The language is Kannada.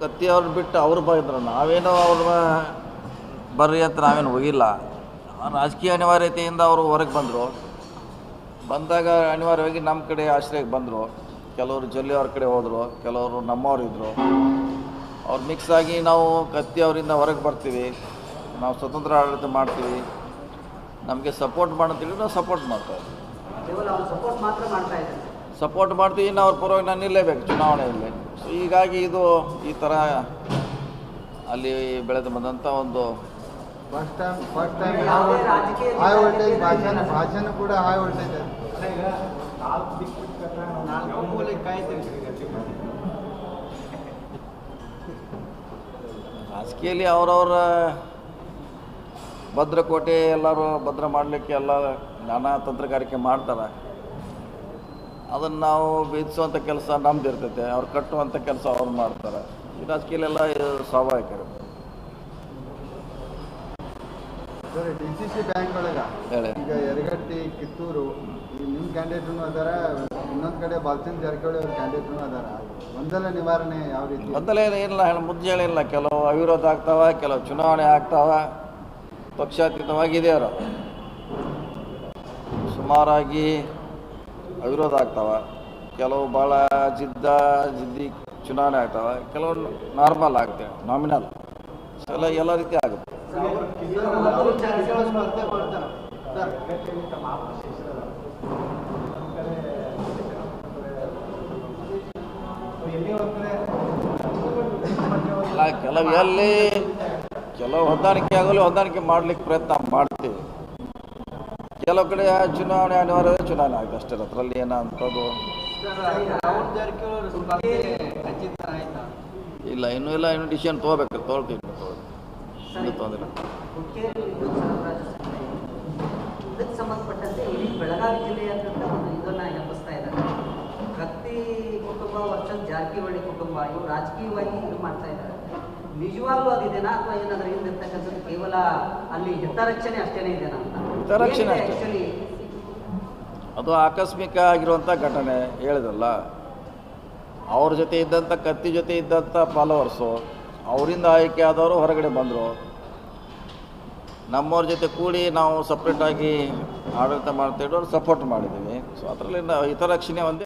ಕತ್ತಿ ಅವ್ರು ಬಿಟ್ಟು ಅವ್ರು ಬಂದ್ರು ನಾವೇನೋ ಅವ್ರ ಬರ್ರಿ ಅಂತ ನಾವೇನು ಹೋಗಿಲ್ಲ. ರಾಜಕೀಯ ಅನಿವಾರ್ಯತೆಯಿಂದ ಅವರು ಹೊರಗೆ ಬಂದರು. ಬಂದಾಗ ಅನಿವಾರ್ಯವಾಗಿ ನಮ್ಮ ಕಡೆ ಆಶ್ರಯಕ್ಕೆ ಬಂದರು. ಕೆಲವರು ಜೊಲ್ಲಿ ಅವ್ರ ಕಡೆ ಹೋದರು, ಕೆಲವರು ನಮ್ಮವ್ರು ಇದ್ದರು ಅವ್ರು ಮಿಕ್ಸ್ ಆಗಿ ನಾವು ಕತ್ತಿ ಅವರಿಂದ ಹೊರಗೆ ಬರ್ತೀವಿ. ನಾವು ಸ್ವತಂತ್ರ ಆಡಳಿತ ಮಾಡ್ತೀವಿ. ನಮಗೆ ಸಪೋರ್ಟ್ ಮಾಡಂತೇಳಿ ನಾವು ಸಪೋರ್ಟ್ ಮಾಡ್ತೇವೆ ಸಪೋರ್ಟ್ ಮಾಡ್ತೀವಿ ಇನ್ನು ಅವ್ರ ಪರವಾಗಿ ನಾನು ನಿಲ್ಲೇಬೇಕು ಚುನಾವಣೆಯಲ್ಲಿ. ಸೊ ಹೀಗಾಗಿ ಇದು ಈ ಥರ ಅಲ್ಲಿ ಬೆಳೆದು ಬಂದಂಥ ಒಂದು ಫಸ್ಟ್ ಟೈಮ್ ಫಸ್ಟ್ ಟೈಮ್ ಯಾವುದೇ ರಾಜಕೀಯ ಹೈ ವೋಲ್ಟೇಜ್ ಭಾಷಣ ಭಾಷಣ ಕೂಡ ಹೈ ವೋಲ್ಟೇಜ್ ರಾಜಕೀಯದಲ್ಲಿ ಅವರವರ ಭದ್ರಕೋಟೆ ಎಲ್ಲರೂ ಭದ್ರ ಮಾಡಲಿಕ್ಕೆ ಎಲ್ಲ ನಾನಾ ತಂತ್ರಗಾರಿಕೆ ಮಾಡ್ತಾರೆ. ಅದನ್ನು ನಾವು ಬೀಸುವಂಥ ಕೆಲಸ ನಮ್ದು ಇರ್ತೈತೆ. ಅವ್ರು ಕಟ್ಟುವಂಥ ಕೆಲಸ ಅವ್ರು ಮಾಡ್ತಾರೆ. ಈ ರಾಜಕೀಯಲೆಲ್ಲ ಸ್ವಾಭಾವಿಕ ಇರುತ್ತೆ. ಡಿ ಸಿ ಸಿ ಬ್ಯಾಂಕ್ ಒಳಗೆ ಈಗ ಯರಗಟ್ಟಿ ಕಿತ್ತೂರು ಈ ನಿಮ್ಮ ಕ್ಯಾಂಡಿಡೇಟ್ನು ಅದಾರ ಇನ್ನೊಂದು ಕಡೆ ಬಾಲಚಂದ್ರ ಜಾರಕಿಹೊಳಿ ಅವ್ರ ಕ್ಯಾಂಡಿಡೇಟ್ನು ಅದಾರ. ಒಂದಲ್ಲ ನಿವಾರಣೆ ಯಾವ ರೀತಿ? ಮೊದಲೇ ಏನಿಲ್ಲ ಹೇಳ ಮುಂಚೆ ಹೇಳಿಲ್ಲ ಕೆಲವು ಅವಿರೋಧ ಆಗ್ತಾವ ಕೆಲವು ಚುನಾವಣೆ ಆಗ್ತಾವ. ಪಕ್ಷಾತೀತವಾಗಿದೆ ಅವರು. ಸುಮಾರಾಗಿ ಅವಿರೋಧ ಆಗ್ತಾವ ಕೆಲವು ಭಾಳ ಜಿದ್ದ ಜಿದ್ದಿ ಚುನಾವಣೆ ಆಗ್ತಾವ. ಕೆಲವು ನಾರ್ಮಲ್ ಆಗ್ತವೆ ನಾಮಿನಲ್ ಎಲ್ಲ ಎಲ್ಲ ರೀತಿ ಆಗುತ್ತೆ. ಕೆಲವು ಎಲ್ಲಿ, ಕೆಲವು ಹೊಂದಾಣಿಕೆ ಆಗಲು ಹೊಂದಾಣಿಕೆ ಮಾಡ್ಲಿಕ್ಕೆ ಪ್ರಯತ್ನ ಮಾಡ್ತೀವಿ. ಕೆಲವು ಕಡೆ ಚುನಾವಣೆ ಅನಿವಾರ್ಯ ಚುನಾವಣೆ ಆಗುತ್ತೆ ಅಷ್ಟೇ ಅದರಲ್ಲಿ ಏನೋ ಅಂಥದ್ದು ಇಲ್ಲ, ಇನ್ನೂ ಇಲ್ಲ ಇನ್ನೂ ಡಿಸಿಷನ್ ತೊಗೋಬೇಕು, ತೊಗೊಳ್ತೀವಿ, ಇನ್ನೂ ತೊಂದರೆ ಇದಕ್ಕೆ ಸಂಬಂಧಪಟ್ಟಂತೆ ಇಡೀ ಬೆಳಗಾವಿ ಜಿಲ್ಲೆಯಾದ್ಯಂತ ಒಂದು ಇದನ್ನ ಎಬ್ಬಿಸ್ತಾ ಇದ್ದಾರೆ. ಕತ್ತಿ ಕುಟುಂಬ ವರ್ಷ ಜಾರಕಿಹೊಳಿ ಕುಟುಂಬ ಇವು ರಾಜಕೀಯವಾಗಿ ಇದು ಮಾಡ್ತಾ ಇದ್ದಾರೆ. ನಿಜವಾಗ್ಲೂ ಇದೆಯಾ ಅಥವಾ ಏನಾದ್ರೂ ಹಿಂದಿರ್ತಕ್ಕಂಥದ್ದು ಕೇವಲ ಅಲ್ಲಿ ಹಿತರಕ್ಷಣೆ ಅಷ್ಟೇನೇ ಇದೆನಾ ಅಂತ? ಹಿತರಕ್ಷಣೆ ಅಷ್ಟೇ. ಅದು ಆಕಸ್ಮಿಕ ಆಗಿರುವಂಥ ಘಟನೆ ಹೇಳಿದಲ್ಲ ಅವ್ರ ಜೊತೆ ಇದ್ದಂಥ ಕತ್ತಿ ಜೊತೆ ಇದ್ದಂಥ ಫಾಲೋವರ್ಸು ಅವರಿಂದ ಆಯ್ಕೆ ಆದವರು ಹೊರಗಡೆ ಬಂದರು. ನಮ್ಮವ್ರ ಜೊತೆ ಕೂಡಿ ನಾವು ಸಪ್ರೇಟಾಗಿ ಆಡಳಿತ ಮಾಡ್ತಾ ಇದ್ದವ್ರು ಸಪೋರ್ಟ್ ಮಾಡಿದ್ದೀವಿ. ಸೊ ಅದರಲ್ಲಿ ಹಿತರಕ್ಷಣೆ ಒಂದೇ.